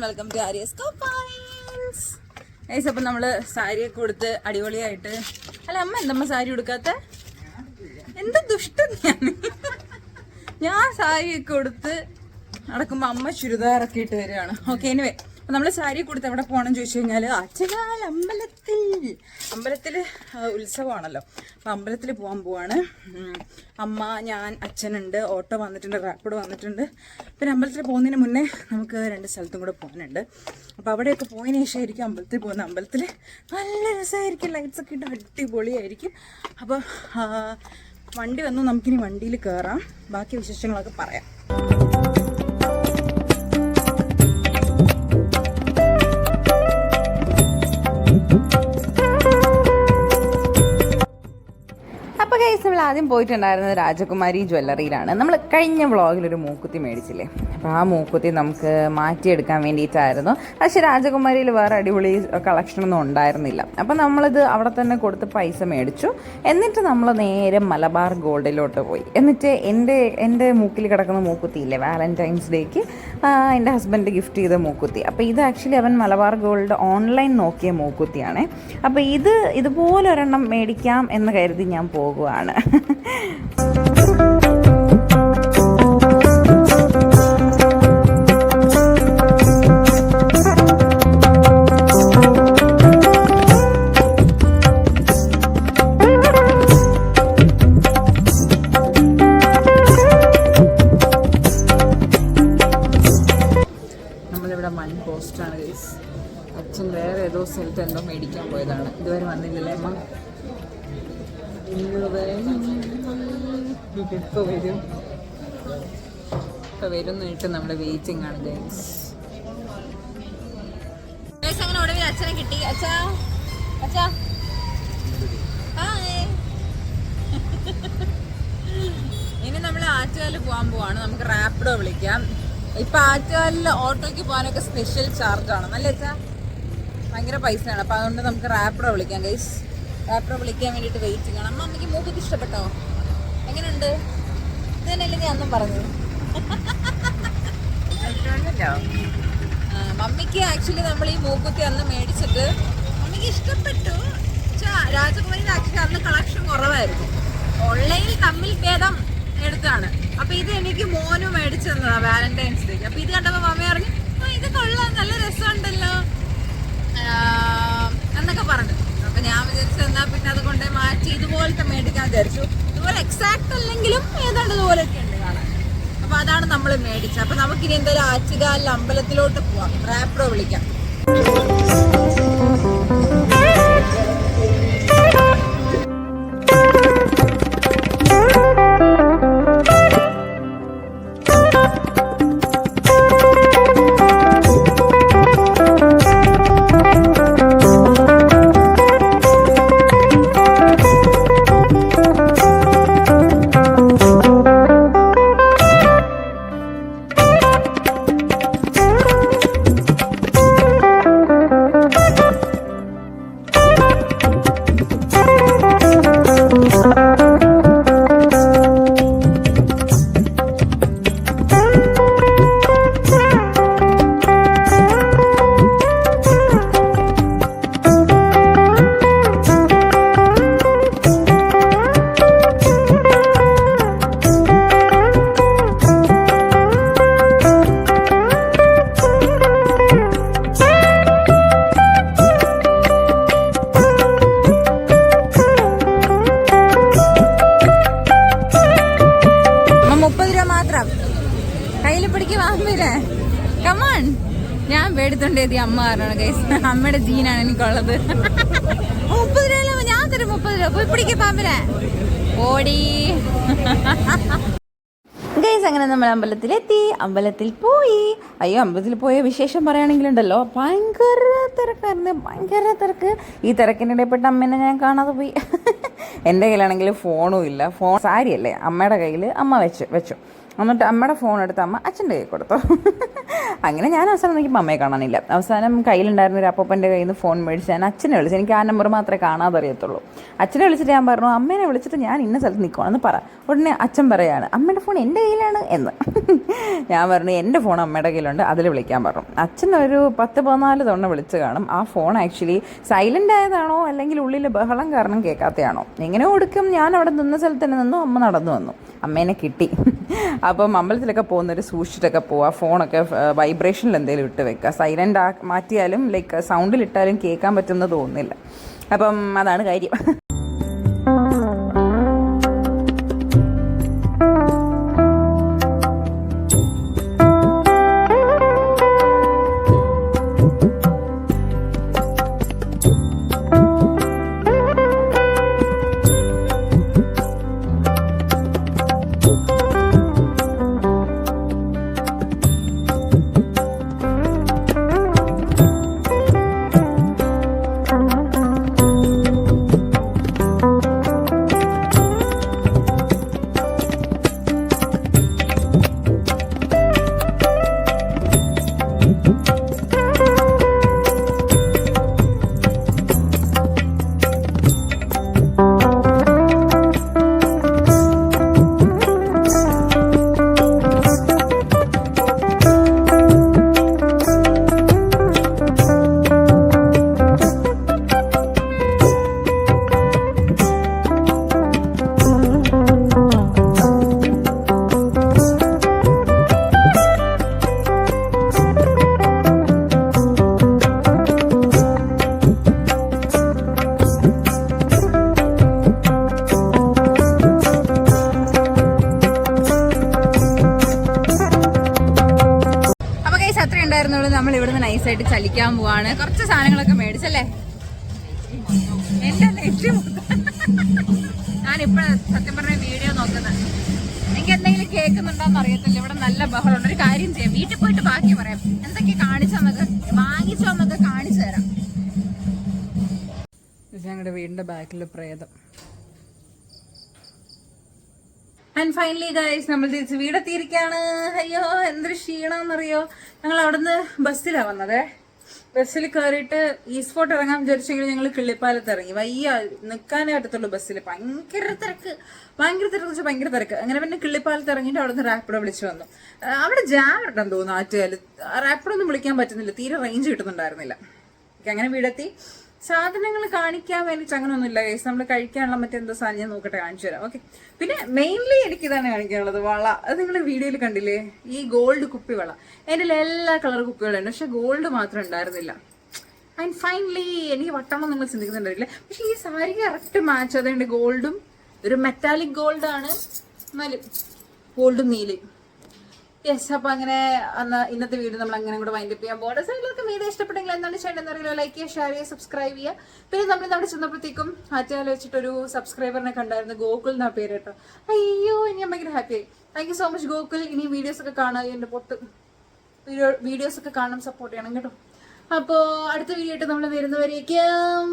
സാരിയസ്കോ points ace അപ്പം നമ്മൾ സാരിയൊക്കെ കൊടുത്ത് അടിപൊളിയായിട്ട്. അല്ല അമ്മ എന്തമ്മ സാരി കൊടുക്കാത്ത എന്ത് ദുഷ്ടം ഞാൻ ഞാൻ സാരിയൊക്കെ കൊടുത്ത് നടക്കുമ്പോൾ അമ്മ ചുരിദാറൊക്കെ ഇട്ട് വരികയാണ് ഓക്കെ എനിവേ അപ്പൊ നമ്മൾ സാരി കൊടുത്ത് എവിടെ പോകണം ചോദിച്ചു കഴിഞ്ഞാൽ അച്ഛനാൽ അമ്പലത്തിൽ. അമ്പലത്തിൽ ഉത്സവമാണല്ലോ. അപ്പൊ അമ്പലത്തിൽ പോകാൻ പോവാണ്. അമ്മ ഞാൻ അച്ഛനുണ്ട്. ഓട്ടോ വന്നിട്ടുണ്ട് റാപ്പിഡ് വന്നിട്ടുണ്ട്. പിന്നെ അമ്പലത്തിൽ പോകുന്നതിന് മുന്നേ നമുക്ക് രണ്ട് സ്ഥലത്തും കൂടെ പോകാനുണ്ട്. അപ്പോൾ അവിടെയൊക്കെ പോയതിന് ശേഷമായിരിക്കും അമ്പലത്തിൽ പോകുന്ന അമ്പലത്തിൽ നല്ല രസമായിരിക്കും. ലൈറ്റ്സ് ഒക്കെ ഇട്ട് അടിപൊളിയായിരിക്കും. അപ്പോൾ വണ്ടി വന്നു. നമുക്കിനി വണ്ടിയിൽ കയറാം ബാക്കി വിശേഷങ്ങളൊക്കെ പറയാം. കൈസ് നമ്മൾ ആദ്യം പോയിട്ടുണ്ടായിരുന്നത് രാജകുമാരി ജ്വല്ലറിയിലാണ്. നമ്മൾ കഴിഞ്ഞ വ്ളോഗിൽ ഒരു മൂക്കുത്തി മേടിച്ചില്ലേ? അപ്പോൾ ആ മൂക്കുത്തി നമുക്ക് മാറ്റിയെടുക്കാൻ വേണ്ടിയിട്ടായിരുന്നു. പക്ഷേ രാജകുമാരിയിൽ വേറെ അടിപൊളി കളക്ഷനൊന്നും ഉണ്ടായിരുന്നില്ല. അപ്പോൾ നമ്മളിത് അവിടെ തന്നെ കൊടുത്ത് പൈസ മേടിച്ചു. എന്നിട്ട് നമ്മൾ നേരെ മലബാർ ഗോൾഡിലോട്ട് പോയി. എന്നിട്ട് എന്റെ എന്റെ മൂക്കിൽ കിടക്കുന്ന മൂക്കുത്തി ഇല്ലേ വാലന്റൈൻസ് ഡേക്ക് എന്റെ ഹസ്ബൻഡ് ഗിഫ്റ്റ് ചെയ്ത മൂക്കുത്തി. അപ്പോൾ ഇത് ആക്ച്വലി അവൻ മലബാർ ഗോൾഡ് ഓൺലൈൻ നോക്കിയ മൂക്കുത്തിയാണ്. അപ്പോൾ ഇത് ഇതുപോലെ ഒരെണ്ണം മേടിക്കാം എന്ന് കരുതി ഞാൻ പോകുവാണ് മൺ പോസ്റ്റാണ് ഗൈസ് അച്ഛൻ വേറെ ഏതോ സ്ഥലത്ത് എന്തോ മേടിക്കാൻ പോയതാണ്. ഇതുവരെ വന്നില്ലല്ലേ അമ്മ? ഇപ്പൊ വരും ഇപ്പൊ വരും എന്നിട്ട് നമ്മൾ വെയിറ്റിംഗ് ആണ് ഗൈസ് അങ്ങനെ ഒടുവിൽ അച്ഛനെ കിട്ടി അച്ഛാ അച്ഛാ ഇനി നമ്മൾ ആറ്റുകാലിൽ പോകാൻ പോവാണ്. നമുക്ക് റാപ്പിഡോ വിളിക്കാം. ഇപ്പൊ ആറ്റുകാലിൽ ഓട്ടോയ്ക്ക് പോകാനൊക്കെ സ്പെഷ്യൽ ചാർജ് ആണ്. അല്ലേ അച്ഛാ? ഭയങ്കര പൈസയാണ്. അപ്പൊ അതുകൊണ്ട് നമുക്ക് റാപ്പിഡോ വിളിക്കാം ഗൈസ് റാപ്പിഡോ വിളിക്കാൻ വേണ്ടിയിട്ട് വെയിറ്റ് ചെയ്യണം. അമ്മ അമ്മയ്ക്ക് മൂക്കുത്തി ഇഷ്ടപ്പെട്ടോ? എങ്ങനെയുണ്ട് ഇത് തന്നെയല്ലേ ഞാൻ അന്നും പറഞ്ഞു മമ്മിക്ക് ആക്ച്വലി നമ്മൾ ഈ മൂക്കുത്തി അന്ന് മേടിച്ചിട്ട് മമ്മിക്ക് ഇഷ്ടപ്പെട്ടു. പക്ഷേ രാജകുമാരിയുടെ ആക്ച്വലി അന്ന് കളക്ഷൻ കുറവായിരുന്നു. ഓൺലൈനിൽ തമ്മിൽ ഭേദം എടുത്താണ്. അപ്പൊ ഇത് എനിക്ക് മോനും മേടിച്ചു തന്നതാ വാലന്റൈൻസ് ഡേക്ക് അപ്പൊ ഇത് കണ്ടപ്പോ മമ്മി പറഞ്ഞു "ആ, ഇത് കൊള്ളാം. നല്ല രസമുണ്ടല്ലോ ആ, എന്നൊക്കെ പറഞ്ഞു അപ്പൊ ഞാൻ വിചാരിച്ചു എന്നാ പിന്നെ അത് കൊണ്ട് മാറ്റി ഇതുപോലത്തെ മേടിക്കാൻ വിചാരിച്ചു. ഇതുപോലെ എക്സാക്ട് അല്ലെങ്കിലും ഏതാണ്ട് ഇതുപോലെയൊക്കെ ഉണ്ട് കാണാൻ. അപ്പൊ അതാണ് നമ്മൾ മേടിച്ചത്. അപ്പൊ നമുക്കിനി എന്തായാലും ആറ്റുകാലിൽ അമ്പലത്തിലോട്ട് പോവാം. റാപ്പിഡോ വിളിക്കാം. മാത്രം കയ്യിൽ പിടിക്ക് വാമ്പിരെ കമാൺ ഞാൻ പേടിത്തോണ്ട് അമ്മ പറഞ്ഞു കേസ് അമ്മയുടെ ജീനാണ് എനിക്കുള്ളത്. മുപ്പത് രൂപ ഞാൻ തരും മുപ്പത് രൂപ. പോയി പിടിക്ക് പാമ്പിനെ. ഓടി. ഗൈസ് അങ്ങനെ നമ്മൾ അമ്പലത്തിലെത്തി. അമ്പലത്തിൽ പോയി. അയ്യോ അമ്പലത്തിൽ പോയ വിശേഷം പറയുകയാണെങ്കിലുണ്ടല്ലോ. ഭയങ്കര തിരക്കായിരുന്നു. ഭയങ്കര തിരക്ക്. ഈ തിരക്കിനിടയിൽപ്പെട്ട അമ്മേനെ ഞാൻ കാണാതെ പോയി. എന്റെ കയ്യിലാണെങ്കിൽ ഫോണും ഇല്ല. ഫോൺ സാരിയല്ലേ? അമ്മയുടെ കയ്യിൽ അമ്മ വെച്ച് വെച്ചു. എന്നിട്ട് അമ്മയുടെ ഫോൺ എടുത്ത് അമ്മ അച്ഛന്റെ കൈ കൊടുത്തു. അങ്ങനെ ഞാൻ അവസാനം നോക്കിയപ്പോൾ അമ്മയെ കാണാനില്ല. അവസാനം കയ്യിലുണ്ടായിരുന്ന ഒരു അപ്പന്റെ കയ്യിൽ നിന്ന് ഫോൺ മേടിച്ച് ഞാൻ അച്ഛനെ വിളിച്ചു. എനിക്ക് ആ നമ്പർ മാത്രമേ കാണാതെ അറിയത്തുള്ളൂ അച്ഛനെ വിളിച്ചിട്ട് ഞാൻ പറഞ്ഞു അമ്മേനെ വിളിച്ചിട്ട് ഞാൻ ഇന്ന സ്ഥലത്ത് നിൽക്കുവാണെന്ന് പറ. ഉടനെ അച്ഛൻ പറയാണ് അമ്മയുടെ ഫോൺ എന്റെ കയ്യിലാണ് എന്ന്. ഞാൻ പറഞ്ഞു എന്റെ ഫോൺ അമ്മയുടെ കയ്യിലുണ്ട് അതിൽ വിളിക്കാൻ പറഞ്ഞു. അച്ഛൻ ഒരു പത്ത് പതിനാല് തവണ വിളിച്ച് കാണും ആ ഫോൺ ആക്ച്വലി സൈലന്റ് ആയതാണോ അല്ലെങ്കിൽ ഉള്ളിൽ ബഹളം കാരണം കേൾക്കാത്തതാണോ എങ്ങനെ കൊടുക്കും ഞാൻ അവിടെ നിന്ന സ്ഥലത്ത് തന്നെ നിന്നു അമ്മ നടന്നു വന്നു. അമ്മേനെ കിട്ടി. അപ്പം അമ്പലത്തിലൊക്കെ പോകുന്നവർ സൂക്ഷിച്ചിട്ടൊക്കെ പോവുക ഫോണൊക്കെ വൈബ്രേഷനിൽ എന്തെങ്കിലും ഇട്ട് വെക്കുക സൈലന്റ് ആ മാറ്റിയാലും ലൈക്ക് സൗണ്ടിലിട്ടാലും കേൾക്കാൻ പറ്റുമെന്ന് തോന്നുന്നില്ല. അപ്പം അതാണ് കാര്യം. ഉണ്ടായിരുന്നുള്ളൂ. നമ്മൾ ഇവിടുന്ന് നൈസായിട്ട് ചലിക്കാൻ പോവാണ്. കുറച്ച് സാധനങ്ങളൊക്കെ മേടിച്ചല്ലേ? എന്റെ നെറ്റ് ഞാൻ ഇപ്പഴാ സത്യം പറഞ്ഞ വീഡിയോ നോക്കുന്നത് എനിക്ക് എന്തെങ്കിലും കേൾക്കുന്നുണ്ടോന്ന് അറിയത്തില്ല. ഇവിടെ നല്ല ബഹളമുണ്ട്. ഒരു കാര്യം ചെയ്യാം. വീട്ടിൽ പോയിട്ട് ബാക്കി പറയാം. എന്തൊക്കെ കാണിച്ചോന്നൊക്കെ വാങ്ങിച്ചോന്നൊക്കെ കാണിച്ചു തരാം. ഞങ്ങളുടെ വീടിന്റെ ബാക്കിൽ പ്രേതം. ആൻഡ് ഫൈനലി ഗൈസ് നമ്മൾ തിരിച്ച് വീടെത്തിയിരിക്കുകയാണ്. അയ്യോ എന്തൊരു ക്ഷീണമെന്നറിയോ ഞങ്ങൾ അവിടുന്ന് ബസ്സിലാണ് വന്നത്. ബസ്സിൽ കയറിയിട്ട് ഈസ്പോട്ട് ഇറങ്ങാൻ വിചാരിച്ചെങ്കിൽ ഞങ്ങൾ കിള്ളിപ്പാലത്ത് ഇറങ്ങി. വയ്യ നിൽക്കാനേ പറ്റത്തുള്ളൂ ബസ്സിൽ ഭയങ്കര തിരക്ക്. ഭയങ്കര തിരക്ക് വെച്ചാൽ ഭയങ്കര തിരക്ക്. അങ്ങനെ പിന്നെ കിള്ളിപ്പാലത്ത് ഇറങ്ങിയിട്ട് അവിടുന്ന് റാപ്പിഡോ വിളിച്ചു വന്നു. അവിടെ ജാം ഉണ്ടെന്ന് തോന്നുന്നു ആറ്റുകാൽ റാപ്പിഡോ ഒന്നും വിളിക്കാൻ പറ്റുന്നില്ല. തീരെ റേഞ്ച് കിട്ടുന്നുണ്ടായിരുന്നില്ല. അങ്ങനെ വീടെത്തി. സാധനങ്ങൾ കാണിക്കാൻ വേണ്ടിയിട്ട് അങ്ങനെ ഒന്നുമില്ല ഗൈസ് നമ്മൾ കഴിക്കാനുള്ള മറ്റെന്തോ സാധനം ഞാൻ നോക്കട്ടെ കാണിച്ചു തരാം. ഓക്കെ പിന്നെ മെയിൻലി എനിക്ക് ഇതാണ് കാണിക്കാനുള്ളത് വള. അത് നിങ്ങൾ വീഡിയോയിൽ കണ്ടില്ലേ? ഈ ഗോൾഡ് കുപ്പി വള. എന്റെ എല്ലാ കളർ കുപ്പികളുണ്ട്. പക്ഷെ ഗോൾഡ് മാത്രം ഉണ്ടായിരുന്നില്ല. ആൻഡ് ഫൈനലി എനിക്ക് വട്ടണം നിങ്ങൾ ചിന്തിക്കുന്നുണ്ടാവില്ല. പക്ഷെ ഈ സാരി കറക്റ്റ് മാച്ച് അതുകൊണ്ട് ഗോൾഡും ഒരു മെറ്റാലിക് ഗോൾഡാണ് എന്നാലും ഗോൾഡും നീലയും. യെസ് അപ്പൊ അങ്ങനെ അന്ന് ഇന്നത്തെ വീഡിയോ നമ്മൾ അങ്ങനെ കൂടെ വൈൻഡപ്പ് ചെയ്യാൻ ബോർഡർ സൈഡിലൊക്കെ വീഡിയോ ഇഷ്ടപ്പെട്ടെങ്കിൽ എന്താണ് ചെയ്യേണ്ടതെന്ന് അറിയില്ല. ലൈക്ക് ചെയ്യുക ഷെയർ ചെയ്യുക സബ്സ്ക്രൈബ് ചെയ്യുക. പിന്നെ നമ്മൾ അവിടെ ചെന്നപ്പോഴത്തേക്കും ആറ്റുകാല വെച്ചിട്ടൊരു സബ്സ്ക്രൈബറിനെ കണ്ടായിരുന്നു. ഗോകുൽ എന്നാ പേര് കേട്ടോ. അയ്യോ ഇനി ഞാൻ ഭയങ്കര happy thank you so much Gokul. ഇനി വീഡിയോസ് ഒക്കെ കാണാൻ എന്റെ പൊട്ട് വീഡിയോ വീഡിയോസ് ഒക്കെ കാണാൻ സപ്പോർട്ട് ചെയ്യണം കേട്ടോ. അപ്പോ അടുത്ത വീഡിയോ ആയിട്ട് നമ്മൾ വരുന്നവരേക്കും